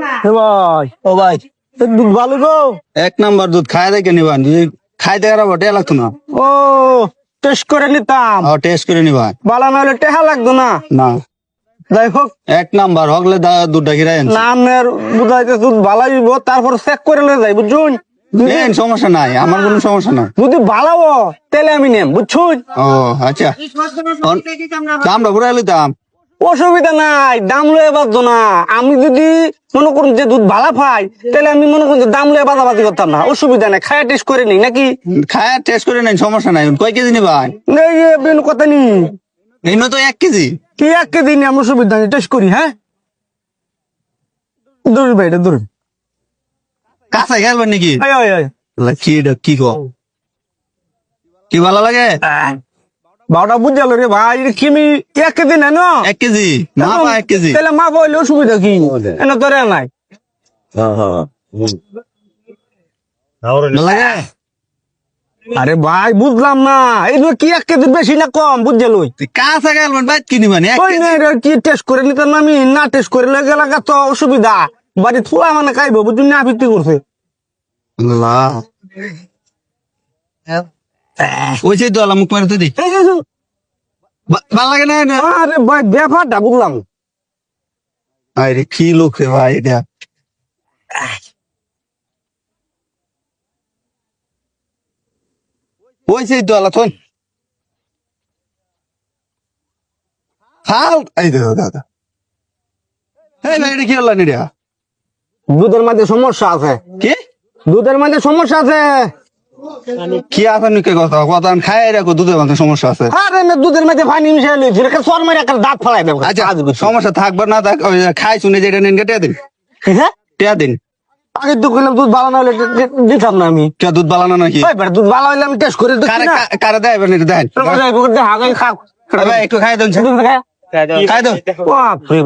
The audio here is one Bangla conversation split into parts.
হে ভাই। ও ভাই। দুধ ভালো গো? এক নাম্বার দুধ খাই দেখে নিবান যদি খাইতে গেলে বটে লাগতো না। ও টেস্ট করে নিতাম। ও টেস্ট করে নিবান বালা না হলে টেহা লাগতো না। না। যাই হোক। এক নাম্বার দুধটা বুঝাইতে দুধ ভালো হইব তারপর চেক করে লয়ে যাই বুঝছুন? যদি- সমস্যা নাই আমার কোনো সমস্যা নাই। যদি ভালো তাহলে আমি নেম বুঝছুন? ও আচ্ছা। দামটা ঘুরাই লইতাম। অসুবিধা নাই দাম লয়ে বাঁচতো না। আমি যদি মনে করুন যে দুধ ভালো পাই তাহলে আমি মনে করুন যে দাম লয়ে বাজাবাজি করতাম না। অসুবিধা নাই খায়া টেস্ট করে নিই নাকি? খায় টেস্ট করে নেন সমস্যা নাই। কয় কেজি যে কথা নি এই তো এক কেজি? কি এক কেজি নি আমার অসুবিধা নেই টেস্ট করি হ্যাঁ? দূর ভাই এটা দূর। কাঁচা খেলবেন নাকি? কো কি ভালো লাগে? বারোটা বুঝা রে ভাই কিমি এক কেজি নেন এক কেজি? মাপা এক কেজি। তাহলে মা হইলে সুবিধা কি? এন ধরে নাই। আরে ভাই বুঝলাম না। এগুলো কি এক কেজি বেশি না কম বুঝে লই কাঁচা গেল বাইক কিনি মানে? কি টেস্ট করে নিতাম আমি? না টেস্ট করে গেলে তো অসুবিধা। বাড়ি থুয়া মানে খাইব বুঝুন না আবৃত্তি করছে। আল্লাহ হ্যাঁ। ওই যে দল মুখ মারতে দি। ভালো লাগে না? না? আরে ভাই ব্যাপারটা বুঝলাম। আরে কি লোক রে ভাই এটা? ওই সেই তো আলা থন হাল এই দে দাদা এই ভাই এটা কি হলো নি রে দুধের মধ্যে সমস্যা আছে। কি? দুধের মধ্যে সমস্যা আছে। কি আছে নিকে কথা? কথা খাই রাখো দুধের মধ্যে সমস্যা আছে। আরে না দুধের মধ্যে পানি মিশাই লইছি রে সর মেরে একটা দাঁত ফলাই দেবো। আচ্ছা সমস্যা থাকবে না থাক ওই খাই শুনে যেটা নেন টিয়া দিন। হ্যাঁ? টিয়া দিন। আগে তো কইলাম দুধ হলে দিতাম না আমি। দুধ বালানো নাকি? দুধ ভালো হলে আমি টেস্ট করে দেখি কারে না। কারে দেয় এবার নিতে? দেন। আগে খাও। একটু খাই দেন খাই দেন। বাপরে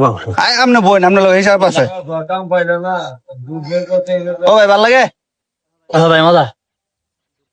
আমনে আমনে হিসাব আছে। ও ভাই ভালো লাগে? আচ্ছা ভাই মজা।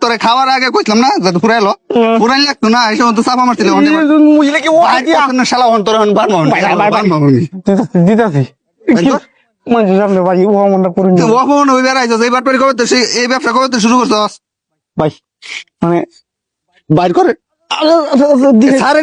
তোরে খাওয়ার আগে কইছিলাম না যাতে ফুরাইলো ফুরাই লাগতো না এই সময় তো চাপা মারছিল শালা হন তোর হন দিতাছি ভাই, তোর? মানে সামনে ভাই ও করে তুই ওপন ওই এই বাটপারি কবে তো সেই- এই ব্যবসা কবে তো শুরু করছস ভাই মানে বাইর করে। আরে,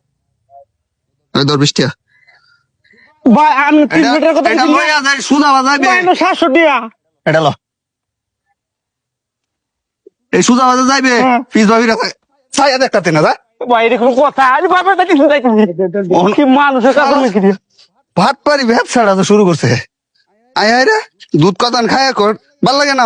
এই ধর বৃষ্টিয়া। ভাই আমি তিন এটা মিটার কথা এটা বলছি লইয়া যাই সুদা বাজাইবে ভাই না সাতশো টিয়া এটা ল। এই সুদা বাজা যাইবে হ্যাঁ। পিস ভাবি ছায়া দেখতে না যা ভাই এরকম কথা আরে বাবা দেখি কি মানুষের কাছে মেখে দিয়ে ভাত পারি ব্যবসাটা তো শুরু করছে। আয় আয় রে দুধ কতান খায় কর ভালো লাগে না।